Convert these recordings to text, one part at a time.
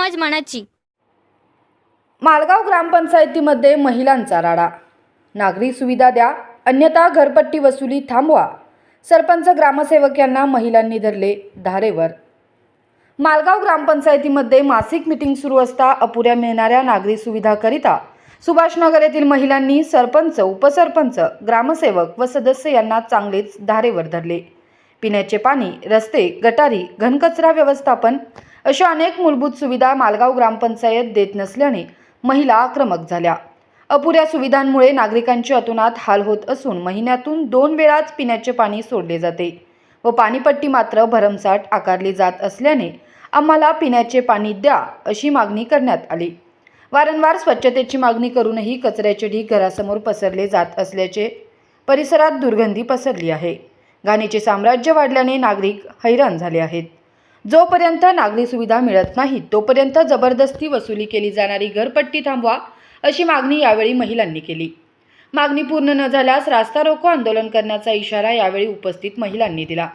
पाण्याची मालगाव ग्रामपंचायतीमध्ये महिलांचा राडा. नागरी सुविधा द्या अन्यथा घरपट्टी वसुली थांबवा. सरपंच ग्रामसेवक यांना महिलांनी धरले धारेवर. मालगाव ग्रामपंचायतीमध्ये मासिक मिटिंग सुरू असता अपुऱ्या मिळणाऱ्या नागरी सुविधाकरिता. सुभाषनगर येथील महिलांनी सरपंच उपसरपंच ग्रामसेवक व सदस्य यांना चांगलेच धारेवर धरले. पिण्याचे पाणी रस्ते गटारी घनकचरा व्यवस्थापन अशा अनेक मूलभूत सुविधा मालगाव ग्रामपंचायत देत नसल्याने महिला आक्रमक झाल्या. अपुऱ्या सुविधांमुळे नागरिकांचे अतोनात हाल होत असून महिन्यातून दोन वेळाच पिण्याचे पाणी सोडले जाते व पाणीपट्टी मात्र भरमसाठ आकारली जात असल्याने आम्हाला पिण्याचे पाणी द्या अशी मागणी करण्यात आली. वारंवार स्वच्छतेची मागणी करूनही कचऱ्याचे ढीक घरासमोर पसरले जात असल्याचे परिसरात दुर्गंधी पसरली आहे. घाणीचे साम्राज्य वाढल्याने नागरिक हैराण झाले आहेत. जोपर्यंत नागरी सुविधा मिळत नाहीत तोपर्यंत जबरदस्ती वसुली केली जाणारी घरपट्टी थांबवा अशी मागणी यावेळी महिलांनी केली. मागणी पूर्ण न झाल्यास रास्ता रोको आंदोलन करण्याचा इशारा यावेळी उपस्थित महिलांनी दिला.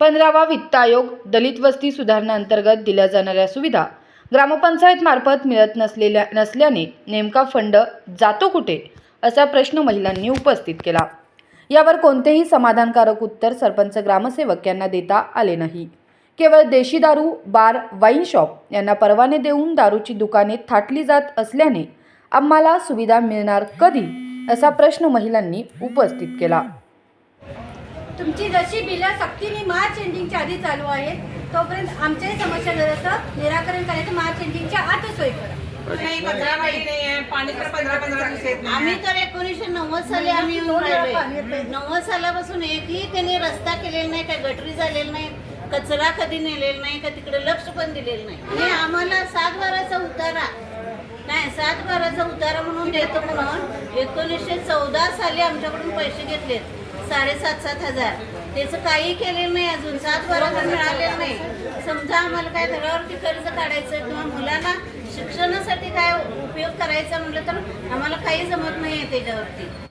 पंधरावा वित्त आयोग दलित वस्ती सुधारणा अंतर्गत दिल्या जाणाऱ्या सुविधा ग्रामपंचायत मार्फत मिळत नसलेल्या नसल्याने नेमका फंड जातो कुठे असा प्रश्न महिलांनी उपस्थित केला. यावर कोणतेही समाधानकारक उत्तर सरपंच ग्रामसेवक यांना देता आले नाही. केवळ देशी दारू बार वाईन शॉप यांना परवाने देऊन दारूची दुकाने थाटली जात असल्याने आम्हाला सुविधा मिळणार कधी असा प्रश्न महिलांनी उपस्थित केला. तुमची जशी बिलं सक्तीने मार्च एंडिंगच्या आधी चालू आहेत तोपर्यंत आमच्याही समस्या जरासं निराकरण करायचं मार्च एंडिंगच्या आतच सोय करा. नाही कचरा पाणी नाही आहे पाणी तर पंधरा पंधरा दिवस येत नाही. आम्ही तर एकोणीसशे नव्वद साली आम्ही येऊन राहिलोय. नव्वद सालापासून एकही त्यांनी रस्ता केलेला नाही काय गटरी झालेला नाही. कचरा कधी नेलेला नाही का तिकडे लक्ष पण दिलेलं नाही. आणि आम्हाला सात बाराचा उतारा. नाही सात बाराचा उतारा म्हणून देतो म्हणून एकोणीसशे चौदा साली आमच्याकडून पैसे घेतलेत साडेसात सात हजार. त्याचं काही केलेलं नाही अजून. सात बारा पण मिळालेलं नाही. समजा आम्हाला काय घरावरती कर्ज काढायचं किंवा मुलांना शिक्षणासाठी काय उपयोग करायचा म्हटलं तर आम्हाला काही जमत नाही आहे त्याच्यावरती.